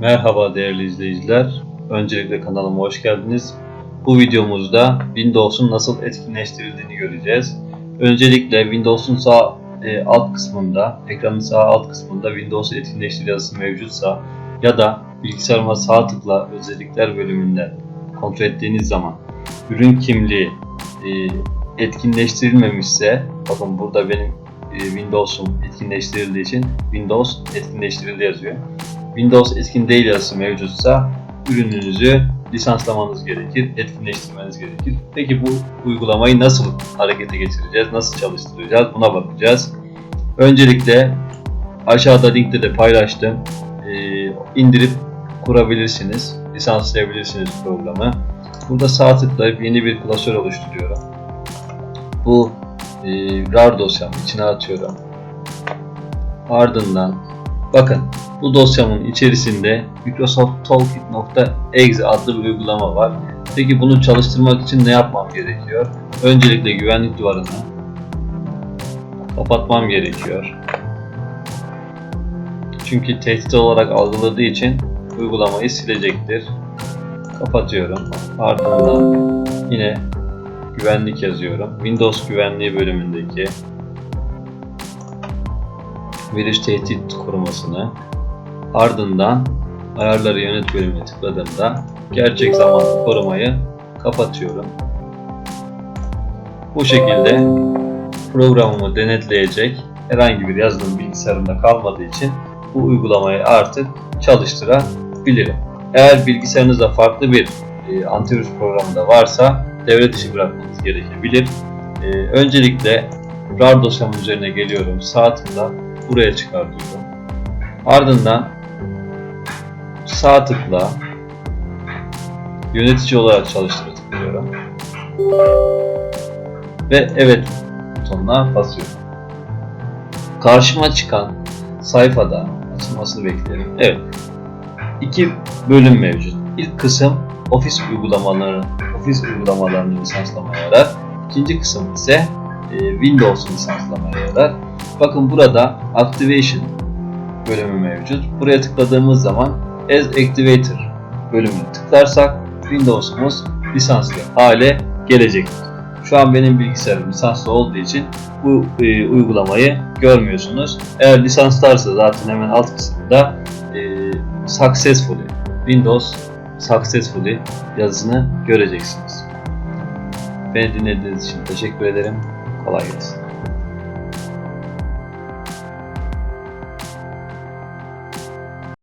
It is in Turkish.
Merhaba değerli izleyiciler. Öncelikle kanalıma hoş geldiniz. Bu videomuzda Windows'un nasıl etkinleştirildiğini göreceğiz. Öncelikle Windows'un sağ e, alt kısmında, ekranın sağ alt kısmında Windows etkinleştir yazısı mevcutsa ya da bilgisayarıma sağ tıkla özellikler bölümünden kontrol ettiğiniz zaman ürün kimliği e, etkinleştirilmemişse bakın burada benim e, Windows'um etkinleştirildiği için Windows etkinleştirildi yazıyor. Windows etkin değil yazısı mevcutsa ürününüzü lisanslamanız gerekir, etkinleştirmeniz gerekir. Peki bu uygulamayı nasıl harekete geçireceğiz, nasıl çalıştıracağız buna bakacağız. Öncelikle aşağıda linkte de paylaştım. Ee, indirip kurabilirsiniz, lisanslayabilirsiniz programı. Burada sağ tıklayıp yeni bir klasör oluşturuyorum. Bu e, RAR dosyamı içine atıyorum. Ardından bakın bu dosyamın içerisinde Microsoft Toolkit.exe adlı bir uygulama var. Peki bunu çalıştırmak için ne yapmam gerekiyor? Öncelikle güvenlik duvarını kapatmam gerekiyor. Çünkü tehdit olarak algıladığı için uygulamayı silecektir. Kapatıyorum. Ardından yine güvenlik yazıyorum. Windows güvenliği bölümündeki virüs tehdit korumasını ardından ayarları yönet bölümüne tıkladığımda gerçek zamanlı korumayı kapatıyorum. Bu şekilde programımı denetleyecek herhangi bir yazılım bilgisayarımda kalmadığı için bu uygulamayı artık çalıştırabilirim. Eğer bilgisayarınızda farklı bir e, antivirüs programı da varsa devre dışı bırakmanız gerekebilir. E, öncelikle RAR dosyamın üzerine geliyorum. Sağ tıkla buraya çıkartıyorum. Ardından sağ tıkla yönetici olarak çalıştır tıklıyorum. Ve evet butonuna basıyorum. Karşıma çıkan sayfada açılmasını beklerim. Evet. İki bölüm mevcut. İlk kısım ofis uygulamaları, ofis uygulamalarını lisanslamaya yarar. İkinci kısım ise e, Windows lisanslamaya yarar. Bakın burada Activation bölümü mevcut. Buraya tıkladığımız zaman As Activator bölümünü tıklarsak Windows'umuz lisanslı hale gelecektir. Şu an benim bilgisayarım lisanslı olduğu için bu e, uygulamayı görmüyorsunuz. Eğer lisanslarsa zaten hemen alt kısmında e, Successfully, Windows Successfully yazısını göreceksiniz. Beni dinlediğiniz için teşekkür ederim. Kolay gelsin.